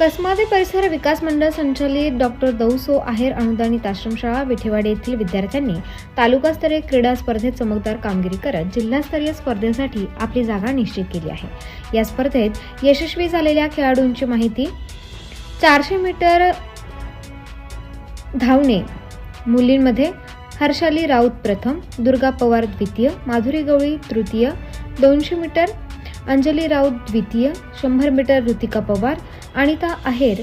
कसमादे परिसर विकास मंडळ संचालित डॉक्टर दौसो आहेर अनुदानित आश्रमशाळा विठेवाडी येथील विद्यार्थ्यांनी तालुकास्तरीय क्रीडा स्पर्धेत चमकदार कामगिरी करत जिल्हास्तरीय स्पर्धेसाठी आपली जागा निश्चित केली आहे. या स्पर्धेत यशस्वी झालेल्या खेळाडूंची माहिती चारशे मीटर धावणे मुलींमध्ये हर्षाली राऊत प्रथम दुर्गा पवार द्वितीय माधुरी गवळी तृतीय दोनशे मीटर अंजली राऊत द्वितीय शंभर मीटर ऋतिका पवार अनिता आहेर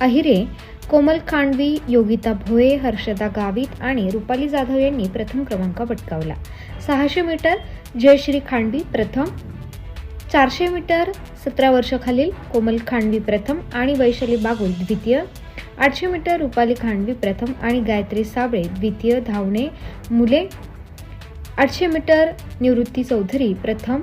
अहिरे कोमल खांडवी योगिता भोये हर्षदा गावित आणि रुपाली जाधव यांनी प्रथम क्रमांक पटकावला. सहाशे मीटर जयश्री खांडवी प्रथम चारशे मीटर सतरा वर्षाखालील कोमल खांडवी प्रथम आणि वैशाली बागुल द्वितीय आठशे मीटर रुपाली खांडवी प्रथम आणि गायत्री साबळे द्वितीय धावणे मुले आठशे मीटर निवृत्ती चौधरी प्रथम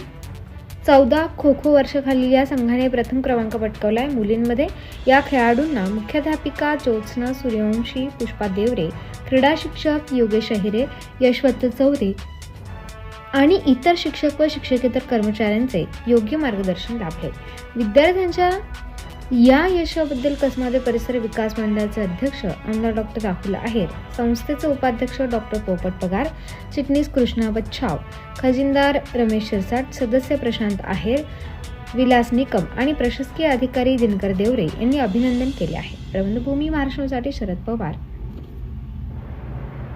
चौदा खो खो वर्षाखालील या संघाने प्रथम क्रमांक पटकावलाय. मुलींमध्ये या खेळाडूंना मुख्याध्यापिका ज्योत्स्ना सूर्यवंशी पुष्पा देवरे क्रीडा शिक्षक योगेश अहिरे यशवंत चौरे आणि इतर शिक्षक व शिक्षकेतर कर्मचाऱ्यांचे योग्य मार्गदर्शन लाभले. विद्यार्थ्यांच्या या यशाबद्दल कसमादे परिसर विकास मंडळाचे अध्यक्ष आमदार डॉक्टर राहुल आहेर संस्थेचे उपाध्यक्ष डॉक्टर पोपट पगार चिटणीस कृष्णा बच्छाव खजिनदार रमेश शिरसाट सदस्य प्रशांत आहेर विलास निकम आणि प्रशासकीय अधिकारी दिनकर देवरे यांनी अभिनंदन केले आहे. प्रबंधभूमी महाराष्ट्रासाठी शरद पवार.